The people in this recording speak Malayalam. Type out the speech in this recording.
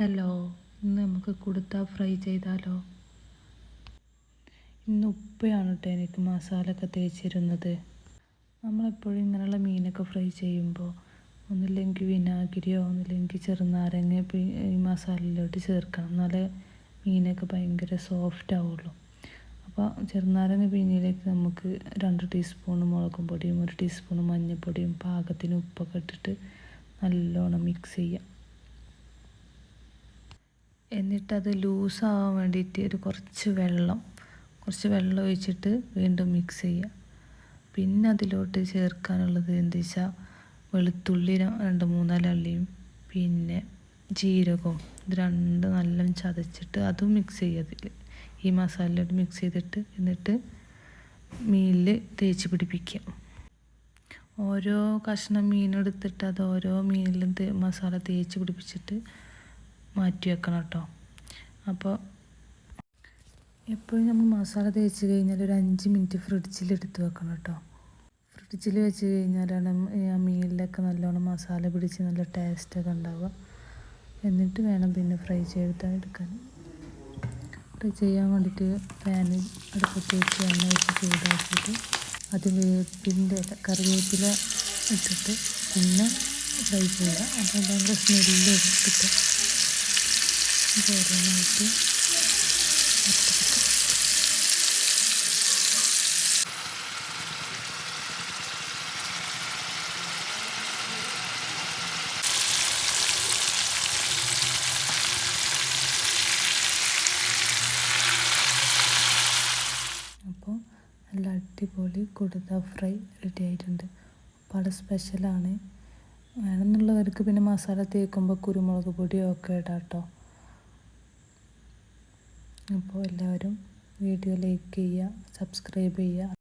ഹലോ ഇന്ന് നമുക്ക് കുടുത്ത ഫ്രൈ ചെയ്താലോ? ഇന്ന് ഉപ്പയാണ് കേട്ടോ എനിക്ക് മസാല ഒക്കെ തേച്ചിരുന്നത്. നമ്മളെപ്പോഴും ഇങ്ങനെയുള്ള മീനൊക്കെ ഫ്രൈ ചെയ്യുമ്പോൾ ഒന്നില്ലെങ്കിൽ വിനാഗിരിയോ ഒന്നില്ലെങ്കിൽ ചെറുനാരങ്ങ ഈ മസാലയിലോട്ട് ചേർക്കണം. എന്നാലേ മീനൊക്കെ ഭയങ്കര സോഫ്റ്റ് ആവുള്ളൂ. അപ്പോൾ ചെറുനാരങ്ങ പിന്നിലേക്ക് നമുക്ക് രണ്ട് ടീസ്പൂൺ മുളകും പൊടിയും ഒരു ടീസ്പൂൺ മഞ്ഞൾപ്പൊടിയും പാകത്തിന് ഉപ്പൊക്കെ ഇട്ടിട്ട് നല്ലോണം മിക്സ് ചെയ്യാം. എന്നിട്ടത് ലൂസാവാൻ വേണ്ടിയിട്ട് ഒരു കുറച്ച് വെള്ളം കുറച്ച് വെള്ളം ഒഴിച്ചിട്ട് വീണ്ടും മിക്സ് ചെയ്യുക. പിന്നെ അതിലോട്ട് ചേർക്കാനുള്ളത് എന്ത് വെച്ചാൽ വെളുത്തുള്ളി രണ്ട് മൂന്നാലള്ളിയും പിന്നെ ജീരകവും ഇത് രണ്ട് നല്ല ചതച്ചിട്ട് അതും മിക്സ് ചെയ്യുക ഈ മസാലയോട് മിക്സ് ചെയ്തിട്ട് എന്നിട്ട് മീനിൽ തേച്ച് പിടിപ്പിക്കുക. ഓരോ കഷ്ണം മീനെടുത്തിട്ട് അത് ഓരോ മീനിലും മസാല തേച്ച് പിടിപ്പിച്ചിട്ട് മാറ്റി വെക്കണം കേട്ടോ അപ്പോൾ എപ്പോഴും നമ്മൾ മസാല തേച്ച് കഴിഞ്ഞാൽ ഒരു അഞ്ച് മിനിറ്റ് ഫ്രിഡ്ജിൽ എടുത്ത് വെക്കണം കേട്ടോ ഫ്രിഡ്ജിൽ വെച്ച് കഴിഞ്ഞാലാണ് ആ മീനിലൊക്കെ നല്ലോണം മസാല പിടിച്ച് നല്ല ടേസ്റ്റൊക്കെ ഉണ്ടാവുക. എന്നിട്ട് വേണം പിന്നെ ഫ്രൈ ചെയ്തെടുത്താൽ എടുക്കാൻ. ഫ്രൈ ചെയ്യാൻ വേണ്ടിയിട്ട് പാന് അടുപ്പത്ത് വെച്ച് എണ്ണ വെച്ച് ചൂടാക്കിയിട്ട് അത് വേപ്പിന്റെ കറിവേപ്പില ഇട്ടിട്ട് പിന്നെ ഫ്രൈ ചെയ്യുക. അപ്പോൾ ഭയങ്കര സ്മെല്ല് കിട്ടും അപ്പോൾ നല്ല അടിപൊളി കൊടുത്ത ഫ്രൈ റെഡി ആയിട്ടുണ്ട്. പല സ്പെഷ്യലാണ് വേണമെന്നുള്ളവർക്ക് പിന്നെ മസാല തേക്കുമ്പോൾ കുരുമുളക് പൊടിയൊക്കെ ഇടാം കേട്ടോ അപ്പോൾ എല്ലാവരും വീഡിയോ ലൈക്ക് ചെയ്യുക സബ്സ്ക്രൈബ് ചെയ്യുക.